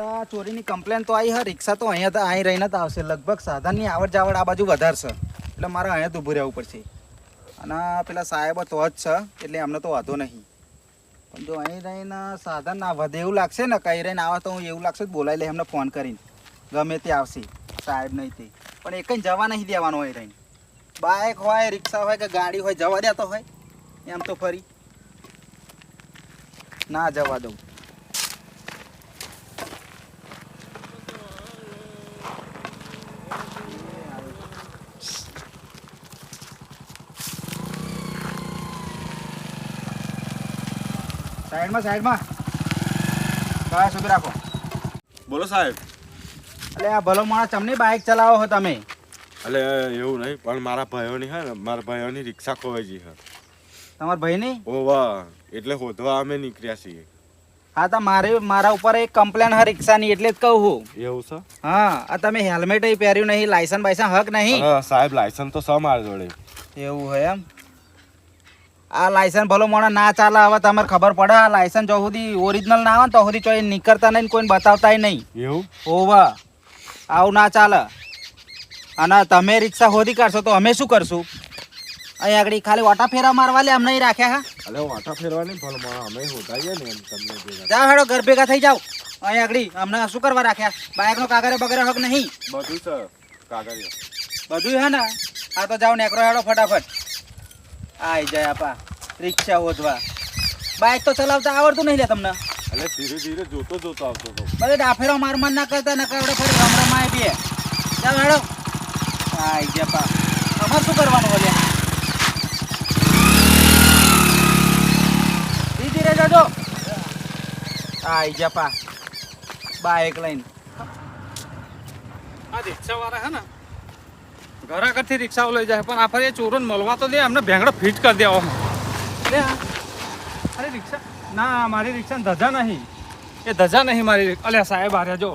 રિક્ષા ચોરીની કમ્પ્લેન તો આવી હા. રિક્ષા તો અહીંયા તો અહીં રહીને જ આવશે. લગભગ સાધનની આવડ જાવડ આ બાજુ વધારશે એટલે મારે અહીંયા જ ઊભું રહેવું પડશે. અને પેલા સાહેબ તો જ છે, એટલે એમને તો વાંધો નહીં. પણ જો અહીં રહીને સાધન ના વધે એવું લાગશે ને કઈ રહીને આવે તો હું એવું લાગશે તો બોલાવી લે, એમને ફોન કરીને. ગમે તે આવશે, સાહેબ નહીં તે. પણ એક જવા નહીં દેવાનો અહીં રહીને. બાઇક હોય, રિક્ષા હોય કે ગાડી હોય, જવા દેતો હોય, એમ તો ફરી. ના જવા દઉં. સાઈડમાં સાઈડમાં. બસ સુધી રાખો. બોલો સાહેબ. એટલે આ ભલો માણસ તમને બાઇક ચલાવો છો તમે? એટલે એવું નહીં પણ મારા ભાઈઓની હે ને મારા ભાઈઓની રિક્ષા ખોવાઈ ગઈ હે. તમારા ભાઈની? ઓવા એટલે હોધવા અમે નીકળ્યા છીએ. હા તો મારે મારા ઉપર એક કમ્પ્લેન હા રિક્ષાની એટલે જ કહું હું એવું છે? હા આ તમે હેલ્મેટ પહેર્યું નહીં લાયસન્સ બાયસન્સ હક નહીં. સાહેબ લાયસન્સ તો સ મારા જોડે. એવું હોય એમ? આ લાયસન્સ ભલો મોણા ના ચાલે હવે તમારે ખબર પડે આ લાયસન્સ જો સુધી ઓરિજિનલ ના આવે તો સુધી ચોઈ નીકળતા નહીં કોઈ કોઈને બતાવતાય નહીં. એવું? ઓવા. આવું ના ચાલે. અને તમે રિક્ષા હોધી કાઢશો તો અમે શું કરશું? અહીં આગળ ખાલી ઓટા ફેરા મારવા લે અમને રાખ્યા હા? અલે ઓટા ફેરવા નહીં ભલો મારા અમે હોધાઈએ ને તમને જાઓ હેડો ઘર ભેગા થઈ જાઓ. અહીં આગળ અમને શું કરવા રાખ્યા? બાઇકનો કાગરે બગરે હક નહીં. બધું છે કાગળિયા. બધું હે ને? આ તો જાઓ નેકરો હેડો ફટાફટ. આઈ જાય આપા રિક્ષા ઓધવા બાઇક તો ચલાવતા આવડતું નહીં લે તમને. એટલે ધીરે ધીરે જોતો જોતો આવતો હતો બધે ડાફેરો માર માર ના કરતા ના કરડે ફરી રમ રમાય બી ચાલ હેડો આઈ ગયા પા તમારે શું કરવાનું બોલ્યા ધીરે ધીરે જજો. આઈ ગયા પા બાઇક લઈને. આ રિક્ષાવાળા હે ને ઘર આગળથી રિક્ષાઓ લઈ જાય પણ આ ફરી ચોરોને મળવા તો દે એમને ભેંગડો ફિટ કરી દેવો. અરે રિક્ષા ના મારી રિક્ષા ધજા નહીં એ ધજા નહીં મારી. અલ્યા સાહેબ આર્યા જો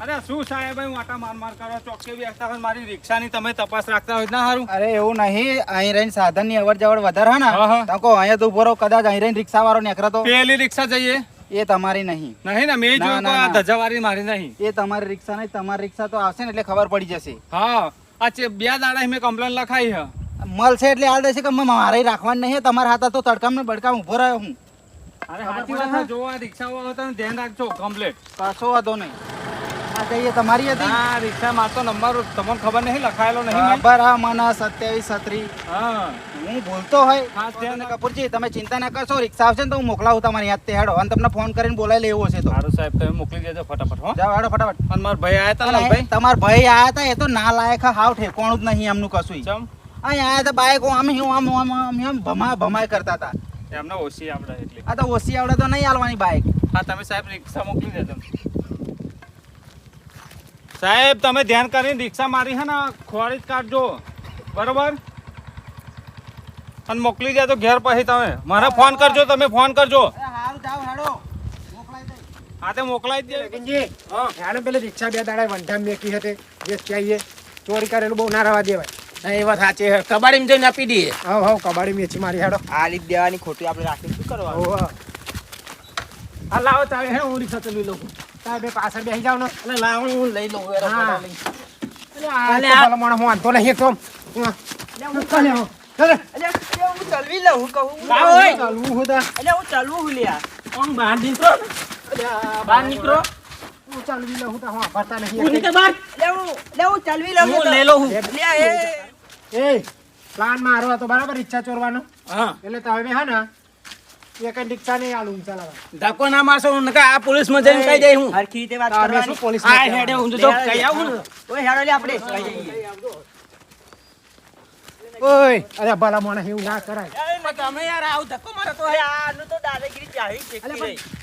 અરે શું સાહેબ હું આટા માર માર કરો ચોકે બેસતા હોય મારી રિક્ષાની તમે તપાસ રાખતા હોય ના સારું અરે એવું નહીં અહીં રહીને સાધનની અવર જવર વધારે હે ને. અહીંયા તો ઊભો કદાચ અહીં રહીને રિક્ષા વાળો નીકળતો પેલી રિક્ષા જઈએ એ તમારી નહીં. નહીં ને મેં જોયું આ ધજાવારી મારી નહીં. એ તમારી રિક્ષા નહીં તમારી રિક્ષા તો આવશે ને એટલે ખબર પડી જશે. હા આ બે દાડા મેં કમ્પ્લેન લખાઈ હે મળશે એટલે હાલ દેશે કે મારે રાખવાની નહીં તમારા હાથે તો તડકામ ને બડકામ ઊભો રહ્યો હું. અરે હાથી વાત ને? છે. જો આ રિક્ષાઓ આવે તો ધ્યાન રાખજો કમ્પ્લેટ કશો વાંધો નહીં. આ જઈએ તમારી હતી? રિક્ષા માં તો નંબર તમને ખબર નહીં લખાયેલો નહીં. બરાબર હા મને સત્યાવીસ સત્રી હા. હું ભૂલતો હોય. ખાસ ધ્યાન કપૂરજી તમે ચિંતા ના કરશો રિક્ષા આવશે ને તો હું મોકલાવું તમારી યાદ તે હેડો અને તમને ફોન કરીને બોલાવી લેવો છે તો. સારું સાહેબ તમે મોકલી દેજો ફટાફટ હો. જાઓ હેડો ફટાફટ. અને મારા ભાઈ આયા હતા ભાઈ? તમારા ભાઈ આયા હતા એ તો ના લાયક હાવ ઠેકોણું જ નહીં એમનું કશું ચમ. અહીં આયા હતા બાઈક આમ હું આમ આમ આમ આમ ભમા ભમાય કરતા હતા એમને ઓછી આવડે એટલે. આ તો ઓછી આવડે તો નહીં હાલવાની બાઈક. હા તમે સાહેબ રિક્ષા મોકલી દેજો. સાહેબ તમે ધ્યાન કરીને રિક્ષા મારી હે ને ખોવાડી જ કાઢજો. બરોબર? અને મોકલી દેજો ઘેર પછી તમે. મારા ફોન કરજો તમે ફોન કરજો. હા તે મોકલાઈ દે. લગનજી યાર પેલી રિક્ષા બે દાડા વંધામ મેકી હતી. જે ચાહીએ ચોરી કરેલું બહુ ના રવા દેવાય. એ વાત સાચી છે. કબાડીમાં જઈને આપી દઈએ. હા હા કબાડી મેચી મારી હાડો. આ લીધ દેવાની ખોટી આપણે રાખી શું કરવા હા લાવો તારે હે હું રિક્ષા ચલાવી લઉં. તારે બે પાછળ બેસી જાવ ને. એટલે લાવ હું લઈ લઉં હા. અલે આ તો માણસ હું વાંધો નહીં તો ચાલે હો. ચાલે. હું ચલવી લઉં હું કહું લાવો, લાવ ઓય. ચાલવું હું એટલે હું ચાલવું હું લ્યા. આમ બહાર નીકળો આ બહાર નીકળો. હું ચાલવી લઉં હું તા, હું નહીં. હું નીકળ બહાર. એટલે હું એટલે હું ચાલવી લઉં હું લઈ લઉં હું. એ. એ પ્લાન મારો હતો બરાબર? ઈચ્છા ચોરવાનો. હા. એટલે તમે હા ને એક રિક્ષા નહીં આલું ચલાવવા ધક્કો ના મારશો હું આ પોલીસમાં જઈને કહી દઈ હું. હરખી રીતે વાત કરવાની? પોલીસ પોલીસમાં આ? હેડે હું તો કહી આવું ઓય હેડો લે આપણે કહી જઈએ. ઓય અરે ભલા માણસ એવું ના કરાય. પણ તમે યાર આવ ધક્કો મારો તો. આનું તો દાદાગીરી ચાહી છે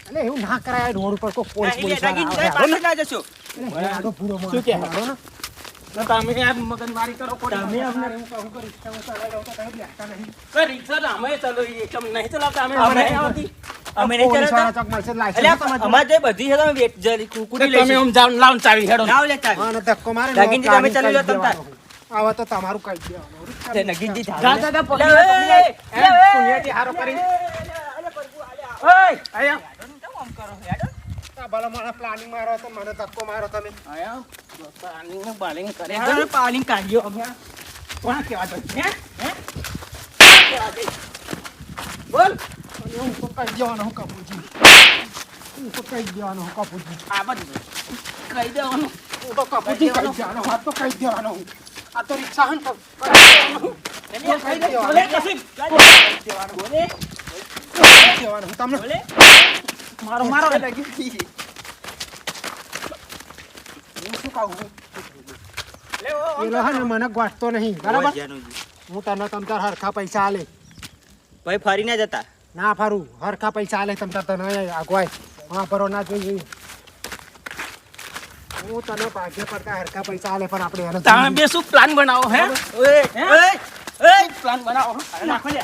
અલે એવું ના કરાય રોડ ઉપર કો પોલીસ પોલીસ આવે. ના જશો. હેડો પૂરો માણસ શું કે? ને. તમે યાર મગજમારી કરો તમે અમને એવું કહું કોઈ રિક્ષા તો અમે ચલાવીએ કેમ નહીં ચલાવતા અમે અમે નહીં આવતી. અમે નહીં ચલાવતા. ચોક મળશે લાયસન્સ અલ્યા તમારે જોડે. અમારે જે બધી છે તમે વેચ જરી કુકુડી તમે લઈ આમ જાઓ લાવ ચાવી હેડો લાવ લે ચાવી. હા, ધક્કો મારે દાગીનથી તમે પ્લાનિંગ ચાલી લો તમ તાર. આવા તો તમારું કઈ જા, પકડી હારો કરી. એ, એ, અલ્યા પ્રભુ, અલ્યા, ઓય આયા આમ કરો હેડો આ ભલા મારા પ્લાનિંગ મારો તો મને ધક્કો મારો તમે આયા પાલિંગ ને બાલિંગ કરે છે પાલિંગ કાઢ્યો અમે કોણ કેવા તો હે હે કોણ દે? બોલ હું તો કહી દેવાનો હું કપૂરજી હું તો કહી દેવાનો હું કપૂરજી આ બધું કહી દેવાનું હું તો કપૂરજી કહી દેવાનો આ તો કઈ દેવાનો હું આ તો રિક્ષા હન તમને મારો મારો. હું શું કહું? પેલો હે ને મને ગોઠતો નહીં. બરાબર? હું તને તમતર હરખા પૈસા આલે. ભાઈ ફરી ના જતા? ના ફરું. હરખા પૈસા આલે તમતર તને. આગવાય હા ફરો ના જોઈએ. હું તને ભાગ્ય પડતા હરખા પૈસા આલે પણ આપણે એને તાણે બે શું પ્લાન બનાવો હે? ઓય ઓય ઓય પ્લાન બનાવો અરે નાખો લે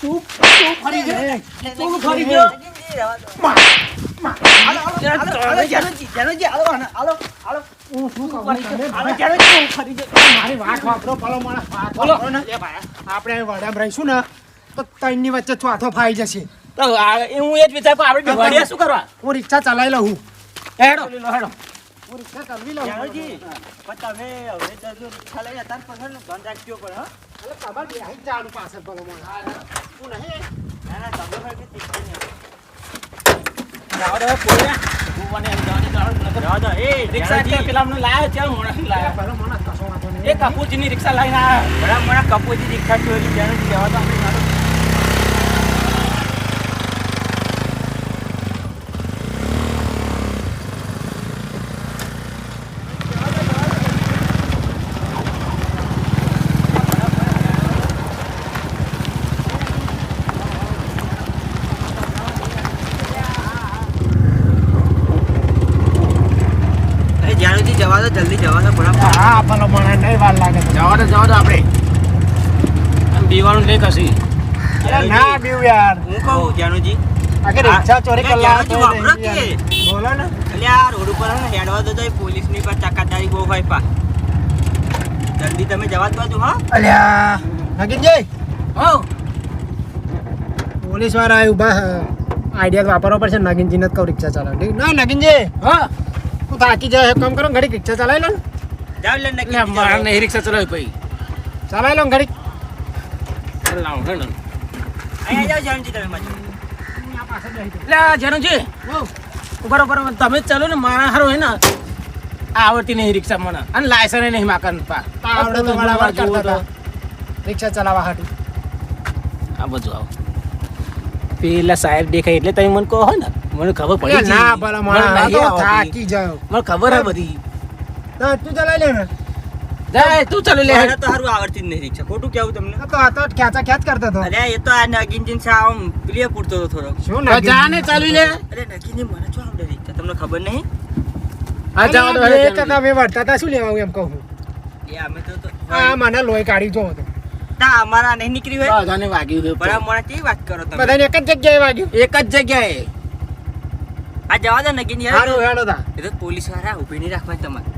તું તું ફરી ગયો? તું ફરી ગયો? હું? શું કહું? તને મારી વાત વાપરો ભલો માણસ વાત બોલો. ને. આપણે વડામ રહીશું ને. તો ત્રણની વચ્ચે ચોથો ફાઈ જશે. તો હું એ જ વિચાર કરું આપણે ભણીએ શું કરવા? હું રિક્ષા ચલાવી લઉં. હેડો. હેડો. હું રિક્ષા ચલાવી લઉં. જાણોજી પણ તમે હવે જો રિક્ષા લઈને અત્યારે પકડ ધન રાખજો પણ હા. એટલે તમારે બેહી જ જવાનું ભલો માણસ હું નહીં. ના ના તમે ભાઈ કે તીખી નહીં જાઓ દે પોયા હું મને જાઓ એ રિક્ષા પેલા મને લાયો મોણા લાયો? ભલો માણસ કશો વાંધો નહીં. એ કપૂરજીની રિક્ષા લઈને આવ્યા બડા મોણા કપૂરજી રિક્ષા ચોરી જાણો જવા તો આપણે મારો અરે જાણુજી જવા દો જલ્દી જવા દો બરાબર હા ભલો માણસ નહીં વાર લાગે તો. જવા દો જવા દો આપણે. આમ બીવાનું નહીં કશી અરે ના બીવ યાર. હું કહું? જાણુજી આગે રિક્ષા ચોરી કલાક જાણુજી બોલો ને. એટલે આ રોડ ઉપર ને હેડવા દો તો પોલીસની પર ચકાદારી બહુ હોય પા. જલ્દી તમે જવા દો બાજુ હા? અલ્યા નગીનજી. હો. પોલીસવાળા આવ્યું બા આઈડિયા વાપરવો પડશે નગીનજીને જ કહું રિક્ષા ચલાવ ના નગીનજી. હા. તું થાકી જાય એક કામ કરો ને ઘડી રિક્ષા ચલાવી લો ને. જાવ લે નક્કી મારા નહીં રિક્ષા ચલાવી ભાઈ ચલાવી લો ને ઘડી લાવો હેડો. અહીંયા જાવ જાણુજી તમે મારી એટલે આ જાણુજી બરોબર બરોબર તમે જ ચાલો ને મારા હારો હે ને. આવડતી નહીં રિક્ષા મને. અને લાયસન નહીં માકન પા. આવડે તો મારા કરતા હતા. રિક્ષા ચલાવવા હાટી. આ બધું આવો. પેલા સાહેબ દેખાય એટલે તમે મને કહો ને. મને ખબર પડી ના ભલા આવડતી. થાકી જાવ મને ખબર હે બધી. ના તું ચલાવી લે ને. જાય તું ચાલુ લે. તો સારું આવડતી જ નહીં રિક્ષા ખોટું કેવું તમને? તો આ તો ખેંચા ખેંચ કરતો હતો. અરે એ તો આ નગીનજી સા આમ પ્રિય પૂરતો હતો થોડો શું તો જા ને લે. અરે નગીનજી મને શું આવડે રિક્ષા તમને ખબર નહીં? જાવ તો તમે શું લેવા આવું એમ કહું એ અમે તો આ મને લોહી કાઢી જો તા. અમારા નહીં નીકળી હોય. બધાને વાગ્યું છે બરાબર મને કેવી વાત કરો તમે? બધાને એક જ જગ્યાએ વાગ્યું. એક જ જગ્યાએ. આ જવા દો યાર. હેડો તા. એ તો પોલીસવાળા ઊભી નહીં રાખવાની તમારે.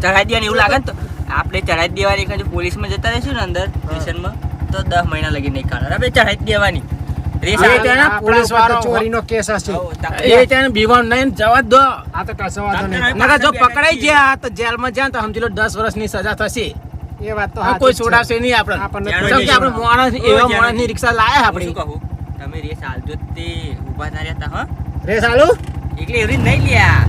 ચઢાઈ દેવાની એવું લાગે ને તો. આપણે ચઢાઈ દેવાની એક જો પોલીસમાં જતા રહીશું ને અંદર સ્ટેશનમાં તો દસ મહિના લગી નહીં કાઢે આપણે ચઢાઈ દેવાની. દસ વર્ષની સજા થશે. એ વાત તો કોઈ છોડાશે નહીં આપણે આપણને જાણો કેમ કે આપણે માણસ એવા માણસની રિક્ષા લાયા આપણે. તમે રેસ હાલજો તે ઊભા ના રહેતા હા? રે સાલું એકલી એવી નહીં લ્યા.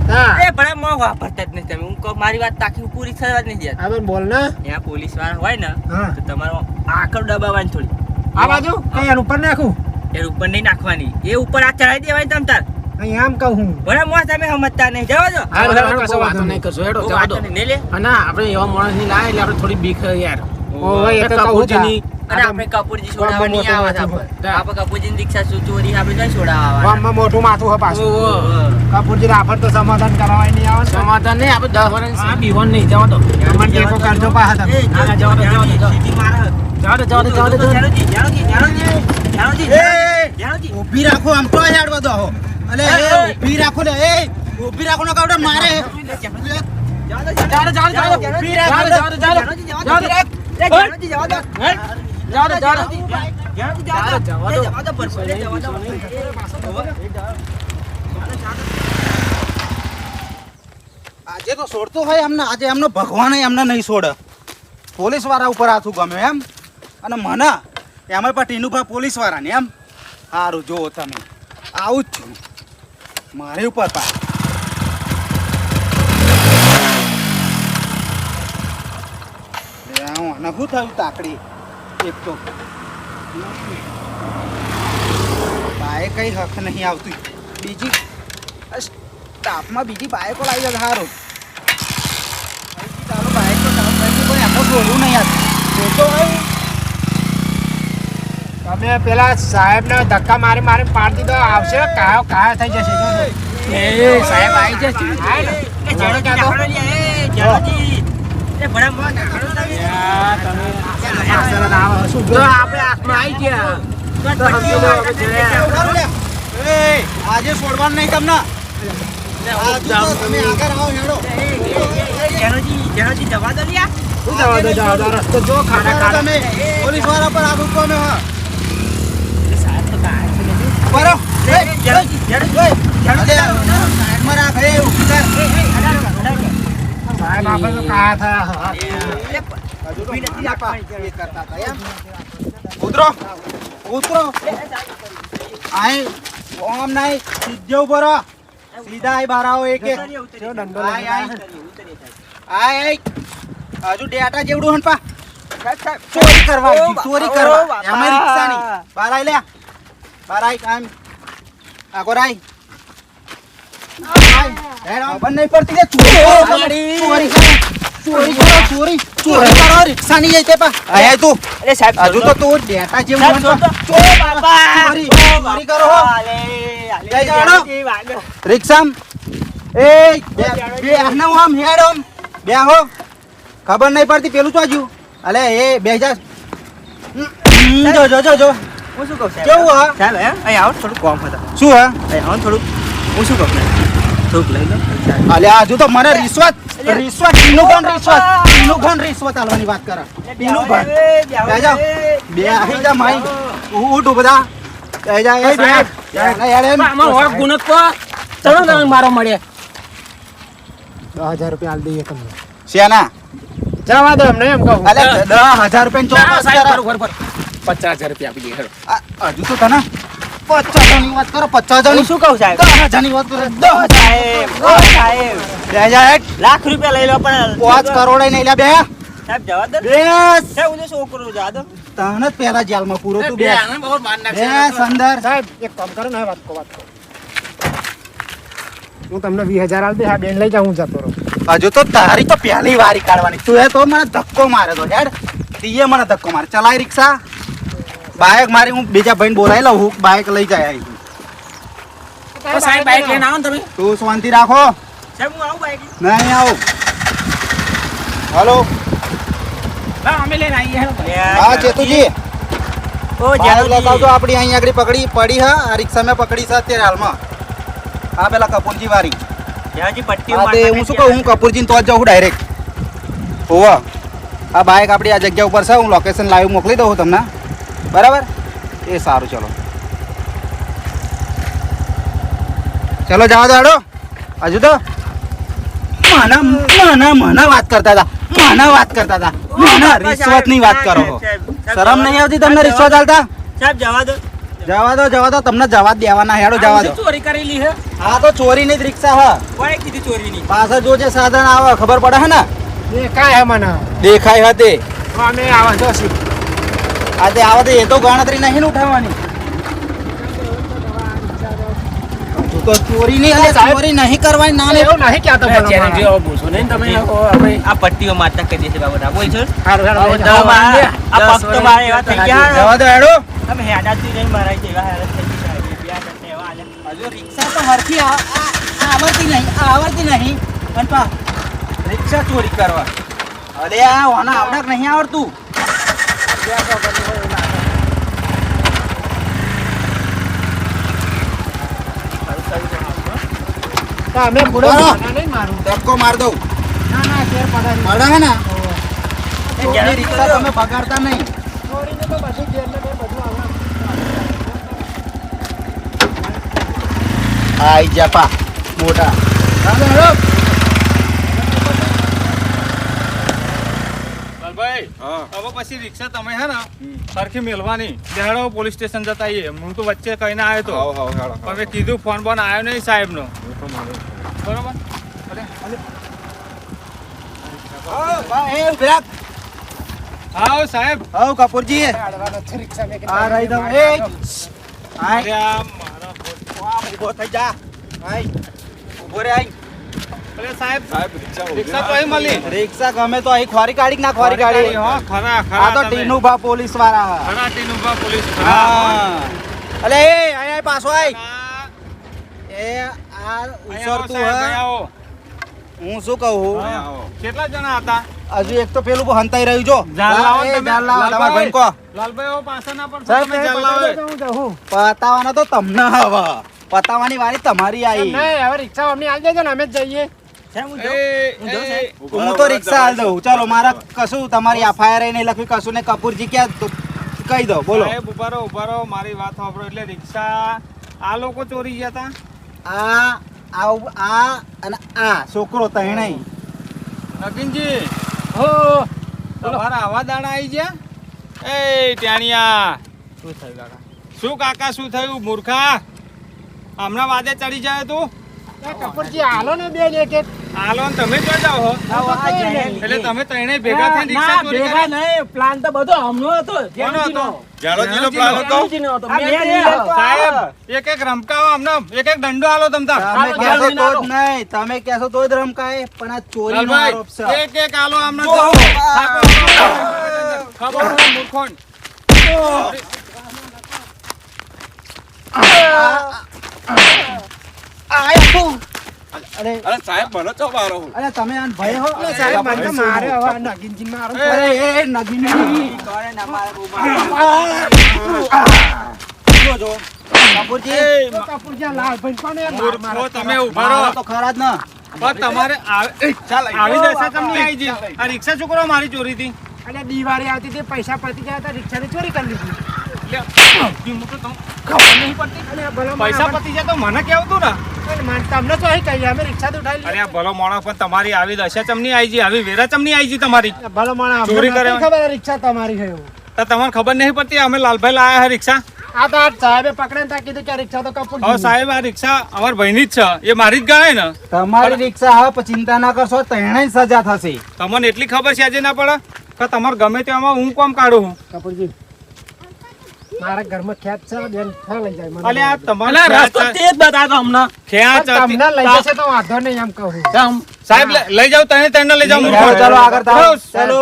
એ ભલે મોં વાપરતા જ નહીં તમે. હું કહું મારી વાત તાકી પૂરી થવા જ નહીં યાર આ બોલ ને. ત્યાં પોલીસવાળા હોય ને તો તમારો આકડ દબાવવાની થોડી. આ બાજુ? કઈ આનું ઉપર નાખું? એ ઉપર નહીં નાખવાની. એ ઉપર આ ચડાવી દેવાય તમ તાર. અહીં આમ કહું હું. ભલે મોં તમે સમજતા નહીં જવા દો. હા, કશો વાતો નહીં. કરશો. હેડો કોઈ જવા દો. વાંધો લે લે. અને આપણે એવા માણસની લાયા એટલે આપણે થોડી બીક યાર. ઓવે, એ તો કહું કપૂરજીની અને આપણે કપૂરજી છોડાવવા નહીં મોટું આપણે. આપણે કપૂરજીની રિક્ષા ચોરી આપણે નહીં છોડાવવા ગામમાં મોટું માથું હે પાછું. કપૂરજી રાફર તો સમાધાન નહીં આવે સમાધાન નહીં આપણે દસ વર્ષ આ બીવાનું નહીં જવા દો. અમને ટેકો કરજો પાછા તમે. જવા દો, જવા દો, જવા દો. જવા દો જવા દો જવા દો જવા દો. જાણોજી, જાણોજી, જાણોજી, જાણોજી, જાણોજી. ઊભી રાખો આમ તો હેડવા દો અલે એ રાખો ને એ. ઊભી રાખો ને કાવડે મારે. રાખો. જવા દો. જવા દો. જવા દો. જવા દો. આજે તો છોડતો હોય એમને આજે એમનો ભગવાન એમને નહીં છોડે પોલીસવાળા ઉપર હાથું ગમે એમ. અને મને એમાં પણ ટીનુભા પોલીસ વાળાને એમ. સારું જુઓ તમે. આવું જ છું. મારી ઉપર પા હું આને શું થયું તાકડી? એક તો કઈ હક નહીં આવતી. બીજી સ્ટાફમાં બીજી બાઈકો લાવી જશે સારું તારો બાઈક કોઈ ચાલુ કરી દીધી, પણ એમને છોડવું નહીં આવતું. હોય તમે પેલા સાહેબને ધક્કા મારી મારી પાડી દીધો આવશે કાયો કાયો થઈ જશે. એ સાહેબ આવી જશે. એ જાનોજી, નાખડો એ, જાનોજી. એ ભણા મોં નાખડો લે. આજે છોડવાનું નહીં તમને તમે આગળ આવો હેડો રસ્તો જો ખાડા તમે પોલીસ પર આગ ઉઠવાનો હા સાહેબ. સાહેબ આપણે તો કાયા થયા એમ ઉતરો ઉતરો આય, ઓમ નહીં, સીધે ઉપર રહો. સીધા આય બાર આવો એક. એક દંડો આય. આય. આય. હજુ ડેટા જેવડું હન પા. ચોરી કરવા ચોરી કરવા. બાપા. રિક્ષા ની બાર આય લે બાર આય કામ પડતી. કે ચોરી. ચોરી ચોરી. જઈ તે પા. આય તું. અરે સાહેબ હજુ તો તું ડેટા બાપા. કરો જય જાણો. રિક્ષામ. એ બે આમ હેડ આમ બે હો ખબર નહીં પડતી પેલું ચોજ્યું અલે એ બે જા જો જો જો જો. હું શું કહું કેવું હા? ચાલ હે? અહીં આવો, થોડું કોમ હતા. શું હે? અહીં આવો, થોડુંક. હું શું કહું? થોડુંક લઈ લો. અલે હજુ તો મને રિશ્વત રિશ્વત ટીનું રિશ્વત ટીનું રિશ્વત આલવાની વાત કરે. ટીનું કોણ બે જાઓ. બે આહી જા માઈ. ઉઠ બધા. બે જા એ બે ના યાર એમ. આમાં હોય ગુનક કો ચલો તમે મારો મળે. 10000 રૂપિયા આલ દઈએ તમને. શેના? જવા દો એમને એમ કહું. અલે દસ હજાર રૂપિયા ચોક્કસ કરે. બરોબર પચાસ હજાર રૂપિયા આપી દે હજુ તો તને પચાસ હજારની વાત કરો પચાસ હું શું કહું સાહેબ? દસ હજારની વાત કરો દસ સાહેબ, ઓ સાહેબ. બે હજાર લાખ રૂપિયા લઈ લો પણ પાંચ કરોડ નહીં લ્યા બે. સાહેબ જવા દો. બે. સાહેબ હું છોકરો જવા દો. તને જ જેલમાં પૂરો તું બે બે. આને બહુ માર બે નાખશે. સંદર. સાહેબ એક કામ કરો ને વાત કહો વાત કહો હું તમને વીસ હજાર આલી દે હા બેન લઈ જાઉં હું જતો રહું. હજુ તો તારી તો પહેલી વારી કાઢવાની. તું એ તો મને ધક્કો મારે તો હેડ. તીએ મને ધક્કો મારે. ચલાય રિક્ષા. બાઇક મારી હું બીજા ભાઈને બોલાવી લઉં હું બાઇક લઈ જાય. તો સાહેબ લઈને આવો ને તમે. તું શાંતિ રાખો. સાહેબ હું આવું બાઈક નહીં આવું. હલો. અમે લઈને આવીએ હા ચેતુજી. ઓ બાઇક લેતા આવજો આપણી અહીં આગળ પકડી પડી હા આ રિક્ષા મેં પકડી છે અત્યારે હાલમાં. હા પેલા કપૂરજી પટ્ટીઓ હા તે મારતા હું શું કહું હું કપૂરજીને તો જ જાઉં ડાયરેક્ટ હોવા. આ બાઇક આપણી આ જગ્યા ઉપર છે હું લોકેશન લાઈવ મોકલી દઉં તમને. બરાબર? એ સારું ચલો. ચલો જવા દો હજુ તો? મને મને મને વાત કરતા હતા. મને વાત કરતા હતા. મને રિશ્વતની વાત કરો શરમ નહીં આવતી તમને રિશ્વત આલતા? સાહેબ જવા દો. જવા દો જવા દો. તમને જવા દેવાના. હેડો જવા દો. ચોરી કરેલી હે? હા તો ચોરીની જ રિક્ષા હા. કીધી પાછળ જો જે સાધન આવે ખબર પડે હે ને? દેખાય હે મને. દેખાય હતી અમે આવા જો સી આ તે આવે તો એ તો ગણતરી નહીં ને ઉઠાવવાની. તો ચોરી નહીં અલે ચોરી નહીં કરવાની ના એવું નહીં કહેતો બોલો જેને મારા. જેવો બોલશો નહીં તમે હવે આ પટ્ટીઓ મારતા કરી દેશે બાબા બોલ છો? હારું, હારું, હવે લઈ દસ જાઓ. વાગે, આ પગ તો એવા થઈ ગયા. જવા દો હેડો. અમે હેડાથી જઈને મારા જેવા હાલત થઈ ગઈ સાહેબ. બે એવા હજુ રિક્ષા તો હરખી આવડતી નહીં આવડતી નહીં. પણ પા રિક્ષા ચોરી કરવા. અરે આ ઓના આવડક નહીં આવડતું. અમે નહીં મારું ધક્કો માર દઉં. ના ના શેર ને ચોરની રિક્ષા નહીં ચોરીને તો પછી ઘેર ને ઘેર બધું આવે આઈ જાપા મોટા. હવે પછી રિક્ષા તમે હે ને સરખી મેળવાની દેહાડો પોલીસ સ્ટેશન જતા આવીએ. હું તો વચ્ચે કહીને આવ્યો તો. પણ મેં કીધું ફોન બોન આવ્યો નહીં સાહેબ નો બરોબર? હા, ઊભી સાહેબ. હાઉ કપૂરજી આડવાનો રિક્ષા મેં આ રહી દઉં. એ. આ મારા આમ ઊભો થઈ જા. ભાઈ ઊભો રે આય. અરે સાહેબ સાહેબ રિક્ષા રિક્ષા તો અહીં મળી. રિક્ષા ગમે તો અહીં ખોરી કાઢી ના ખોરી કાઢી? હો ખરા આ તો ટીનુભા પોલીસવાળા ખરા ટીનુભા પોલીસ હા. અલે એ આય આય પાછો આય. એ આ ઉસરતું હે હું શું કહું? કેટલા જણા હતા? હજુ એક તો પેલું હંતાઈ રહ્યું જો. પતાવાના તો તમને હવે. પતાવાની વારી તમારી આવી હવે રિક્ષા અમને આવી દેજો ને અમે જ જઈએ. હું તો રિક્ષા હાલ દઉં. ચાલો મારા કશું તમારી એફઆઈઆર નહીં લખવી કશું ને કપૂરજી ક્યાં તો કહી દો બોલો. ઉભારો ઉભારો મારી વાત સાંભળો એટલે રિક્ષા આ લોકો ચોરી ગયા હતા આ આ આ અને આ છોકરો તૈણાઈ નગીનજી. હો. તમારા આવા દાણા આવી ગયા? એ ટેણિયા. શું થયું કાકા? શું કાકા શું થયું? મૂર્ખા. હમણાં વાદે ચડી જાય તું? કપૂરજી હાલો ને બે ને એક એક હાલો ને તમે ક્યાં જાઓ હો એટલે તમે ત્રણેય ભેગા થઈને રિક્ષા ચોરી ભેગા કરી નહીં પ્લાન તો બધો હમનો હતો કોનો હતો? જાડોજીનો પ્લાન હતો. સાહેબ એક એક રમકાવો અમને એક એક દંડો આલો તમે હાલો, કહેશો જાળવીને તો. જ નહીં તમે કહેશો તો જ રમકાય પણ આ ચોરીનો આરોપ છે એક એક આલો અમને ઓહો. ખબર મૂર્ખોન આય તું. અરે અરે સાહેબ મને ચો મારો અરે તમે આને ભય હો. અરે સાહેબ મને તો મારે હવે નગીનજી મારો. અરે એ નગીની જો જો. કપૂરજી. કપૂરજી લાલભાઈ કોને માર- તમે ઊભા રહો. તો ખરા જ ના. પણ તમારે આવી દશા તમને આવી ગઈ આ રિક્ષા છોકરો મારી ચોરી હતી અને દિવાળી આવતી હતી પૈસા પતી ગયા હતા રિક્ષાની ચોરી કરી લીધી. પૈસા પતી જાય તો મને કેવું તું ને? તમને તો અહીં કહીએ અમે રિક્ષા તો ઉઠાવી અરે ભલો મોણો પણ તમારી આવી દશા ચમની આવી ગઈ આવી વેરા ચમની આવી ગઈ તમારી. ભલો માણસ ચોરી કરે. ખબર રિક્ષા તમારી છે તો તમને ખબર નહીં પડતી અમે લાલભાઈ લાયા હે રિક્ષા? આ તો સાહેબે પકડે ને કીધું કે આ રિક્ષા તો કપૂર સાહેબ આ રિક્ષા અમાર ભાઈની જ છે. એ મારી જ ગાય ને? તમારી રિક્ષા હવે ચિંતા ના કરશો તેને સજા થશે. તમને એટલી ખબર છે આજે ના પડે? કે તમારે ગમે તેમાં હું કોમ કાઢું કપૂરજી મારા ઘરમાં ખેત છે બેન ફળ લઈ જાય મને. અલે આ અલા, તમારે રસ્તો તે જ બતાતો હમણાં ખેત તમને લઈ જશે તો વાંધો નહીં એમ કહું તમ સાહેબ લઈ જાવ તને તને લઈ જાવ ચાલો ચાલો આગળ તારો ચાલો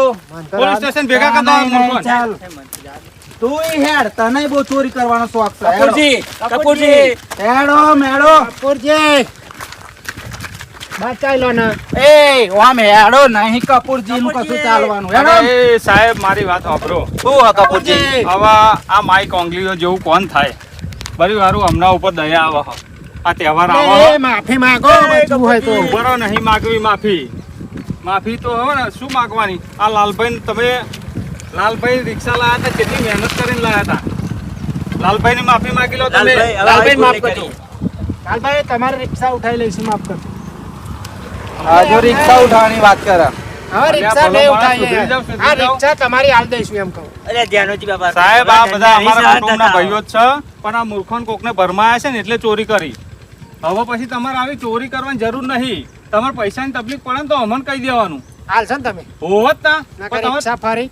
પોલીસ સ્ટેશન ભેગા કરતા ચાલ. તું હેડ તને બહુ ચોરી કરવાનો શોખ છે. કપૂરજી. કપૂરજી. હેડો મેડો. કપૂરજી. બચાઈ ને. એ ઓમ હેડો નહીં કપૂરજી નું કશું ચાલવાનું હેડો. સાહેબ મારી વાત વાપરો શું હે કપૂરજી? હવે આ માઈ કોંગલીઓ જેવું કોણ થાય? બરી વારું હમણાં ઉપર દયા આવે. આ તહેવાર આવે માફી માંગો બચવું હોય તો. બરો નહીં માગવી માફી. માફી તો હવે ને શું માગવાની? આ લાલભાઈ તમે લાલભાઈ રિક્ષા લાયા હતા કેટલી મહેનત કરીને લાયા હતા? લાલભાઈ ની માફી માગી લો તમે. લાલભાઈ, માફ કરજો. લાલભાઈ તમારે રિક્ષા ઉઠાઈ લઈશું માફ કરજો. હજુ રિક્ષા ઉઠાવવાની વાત કરે. હવે રિક્ષા બે સુધરી આ રિક્ષા તમારી હાલ દઈશું એમ કહું. અરે ધ્યાનોજી બાબા સાહેબ આ બધા અમારા કુટુંબના ભાઈઓ જ છે પણ આ મૂર્ખોન કોકને ભરમાયા છે ને એટલે ચોરી કરી. હવે પછી તમારે આવી ચોરી કરવાની જરૂર નહીં. તમારે પૈસાની તકલીફ પડે ને તો અમને કહી દેવાનું. હાલ છે ને તમે. હોવ ના રિક્ષા ફરી.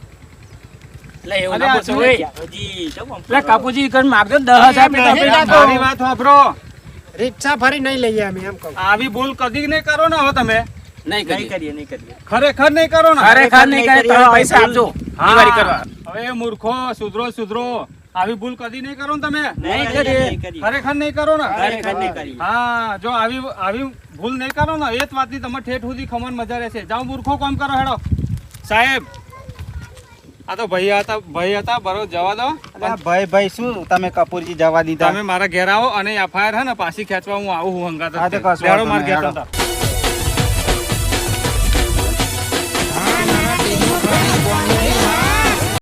કાપુજી માગજો દસ મારી વાત સાંભળો. રિક્ષા ફરી નહીં લઈએ અમે એમ કહું. આવી ભૂલ કદી નહીં કરો ને હવે તમે? નહીં કરીએ કરીએ નહીં કરીએ. ખરેખર નહીં કરો ને? ખરેખર નહીં કરે તમે પૈસા આપજો દિવાળી કરવા. હવે મૂર્ખો સુધરો સુધરો. આવી ભૂલ કદી નહીં કરો ને તમે? નહીં કરીએ ખરેખર નહીં કરો ને? ખરેખર નહીં કરીએ. હા જો આવી આવી ભૂલ નહીં કરો ને એ જ વાતની તમારે ઠેઠ સુધી ખમણ મજા રહેશે જાઓ મૂર્ખો કામ કરો હેડો. સાહેબ આ તો ભાઈ હતા ભાઈ હતા બરોબર જવા દો ભાઈ ભાઈ શું તમે કપૂરજી જવા દીધા તમે મારા ઘેર આવો અને એફઆઈઆર હે ને પાછી ખેંચવા હું આવું હું હંગાત મારા ઘેર. તમતાર.